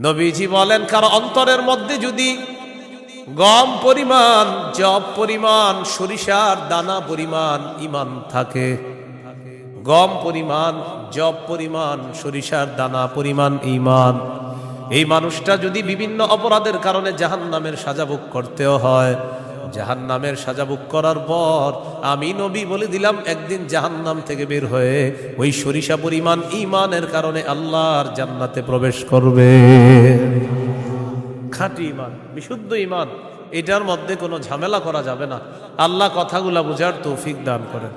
নবীজি বলেন, কার অন্তরের মধ্যে যদি গম পরিমাণ, জব পরিমাণ, সরিষার দানা পরিমাণ, ইমান থাকে, গম পরিমাণ, জব পরিমাণ, সরিষার দানা পরিমাণ, ইমান, এই মানুষটা যদি বিভিন্ন অপরাধের কারণে জাহান নামের সাজাভোগ করতেও হয় জাহান নামের সাজাবুক করার পর আমি নবী বলে দিলাম, একদিন জাহান নাম থেকে বের হয়ে ওই সরিষা পরিমাণ ইমানের কারণে আল্লাহর জান্নাতে প্রবেশ করবে। খাঁটি ইমান বিশুদ্ধ ইমান এটার মধ্যে কোনো ঝামেলা করা যাবে না। আল্লাহ কথাগুলা বোঝার তৌফিক দান করেন।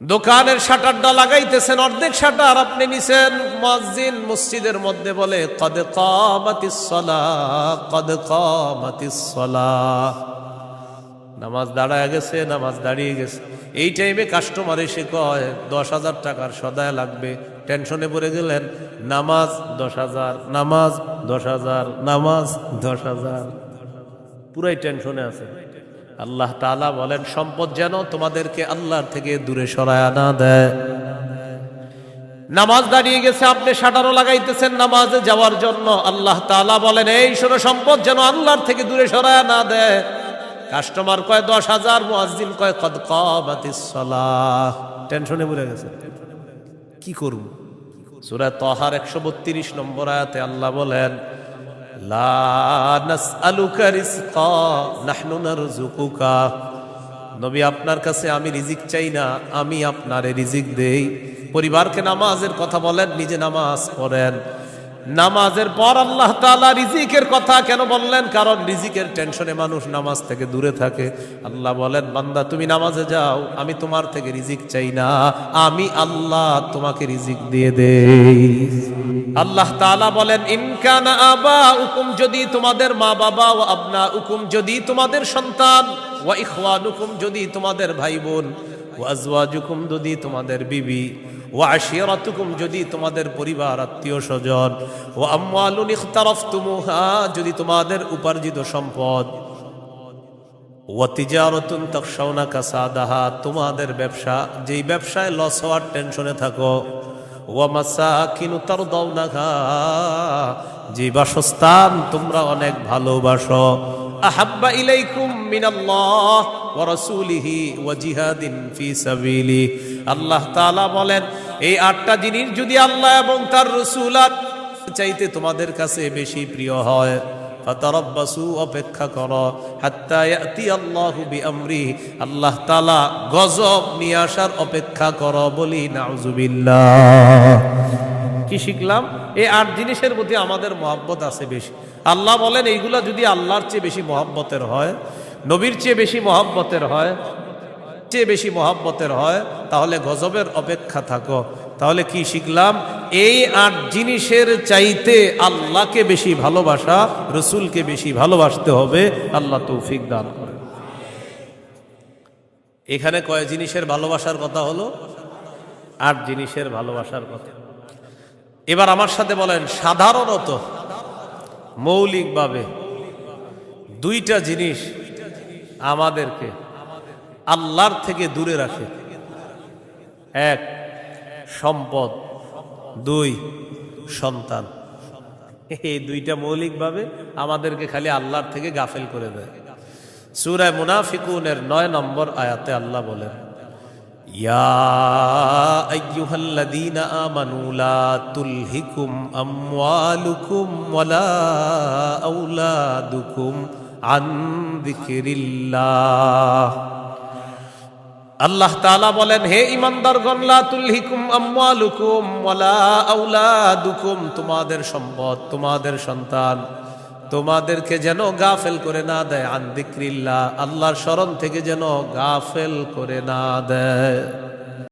দোকানের শাটারটা লাগাইতেছেন, অর্ধেক শাটার আপনি নিছেন। মসজিদ মসজিদের মধ্যে বলে, কদ কামাতিস সালাহ কদ কামাতিস সালাহ নামাজ দাঁড়ায় গেছে, নামাজ দাঁড়িয়ে গেছে। এই টাইমে কাস্টমার এসে কয়, দশ হাজার টাকার সদায় লাগবে। টেনশনে পড়ে গেলেন, নামাজ দশ হাজার, নামাজ দশ হাজার, নামাজ দশ হাজার। পুরাই টেনশনে আছে। আল্লাহ তাআলা বলেন, সম্পদ যেন তোমাদেরকে আল্লাহর থেকে দূরে সরায় না দেয়। নামাজ দাঁড়িয়ে গেছে, আপনি শাটারও লাগাইতেছেন নামাজে যাওয়ার জন্য। আল্লাহ তাআলা বলেন, এই শোনো, সম্পদ যেন আল্লাহর থেকে দূরে সরায় না দেয়। কাস্টমার কয়, দশ হাজার, মুয়াজ্জিন কয়, কদ সালাহ। টেনশনে পড়ে গেছে। কি করব? সূরা তহার একশো বত্রিশ নম্বর আয়াতে আল্লাহ বলেন নবী, আপনার কাছে আমি রিজিক চাই না, আমি আপনারে রিজিক দেই। পরিবারকে নামাজের কথা বলেন, নিজে নামাজ পড়েন। নামাজের পর আল্লাহ তাআলা রিজিকের কথা কেন বললেন? কারণ রিজিকের টেনশনে মানুষ নামাজ থেকে দূরে থাকে। আল্লাহ বলেন, বান্দা, তুমি নামাজে যাও, আমি তোমার থেকে রিজিক চাই না, আমি আল্লাহ তোমাকে রিজিক দিয়ে দেই। আল্লাহ তাআলা বলেন ইনকানা আবা উকুম যদি তোমাদের মা বাবা ও আবনা উকুম যদি তোমাদের সন্তান ওয়া ইখওয়ানুকুম, যদি তোমাদের ভাই বোন ওয়া আজওয়াজুকুম, যদি তোমাদের বিবি ওয়া আশিরাতুকুম, যদি তোমাদের পরিবার, আত্মীয় স্বজন ও আমওয়ালুন ইখতারাফতুমুহা, যদি তোমাদের উপার্জিত সম্পদ তোমাদের ব্যবসা, যেই ব্যবসায় লস হওয়ার টেনশনে থাকো, ওয়া মাসাকিনু তারদাউনাহা যে বাসস্থান তোমরা অনেক ভালোবাসো, আহাব্বা ইলাইকুম জিহাদিন আল্লাহ তাআলা বলেন এই আটটা জিনিস যদি আল্লাহ এবং তার রাসূল চাইতে তোমাদের কাছে বেশি প্রিয় হয় অপেক্ষা করো আল্লাহু গজব নিয়ে আসার অপেক্ষা বলি কি শিখলাম? এই আট জিনিসের প্রতি আমাদের মহাব্বত আছে বেশি। আল্লাহ বলেন, এইগুলা যদি আল্লাহর চেয়ে বেশি মহাব্বতের হয়, নবীর চেয়ে বেশি মহাব্বতের হয় চেয়ে বেশি মহাব্বতের হয়, তাহলে গজবের অপেক্ষা থাকো। তাহলে কি শিখলাম? এই আট জিনিসের চাইতে আল্লাহকে বেশি ভালোবাসা, রসুলকে বেশি ভালোবাসতে হবে। আল্লাহ তৌফিক দান করে এখানে কয় জিনিসের ভালোবাসার কথা হলো? আট জিনিসের ভালোবাসার কথা। এবার আমার সাথে বলেন, সাধারণত মৌলিকভাবে দুইটা জিনিস আমাদেরকে আল্লাহর থেকে দূরে রাখে। এক, সম্পদ। দুই, সন্তান। এই দুইটা মৌলিকভাবে আমাদেরকে খালি আল্লাহর থেকে গাফেল করে দেয়। সুরায় মুনাফিকুনের নয় নম্বর আয়াতে আল্লাহ বলেন, ইয়া আইয়ুহাল্লাযীনা আল্লাহ তালা বলেন, হে ইমানদার গনলা তুলহিকুম আমওয়ালুকুম ওয়ালা আওলাদুকুম, তোমাদের সম্পদ, তোমাদের সন্তান, তোমাদেরকে যেন গাফেল করে না দেয় আন্দিক্রিল্লা আল্লাহর স্মরণ থেকে যেন গাফেল করে না দেয়।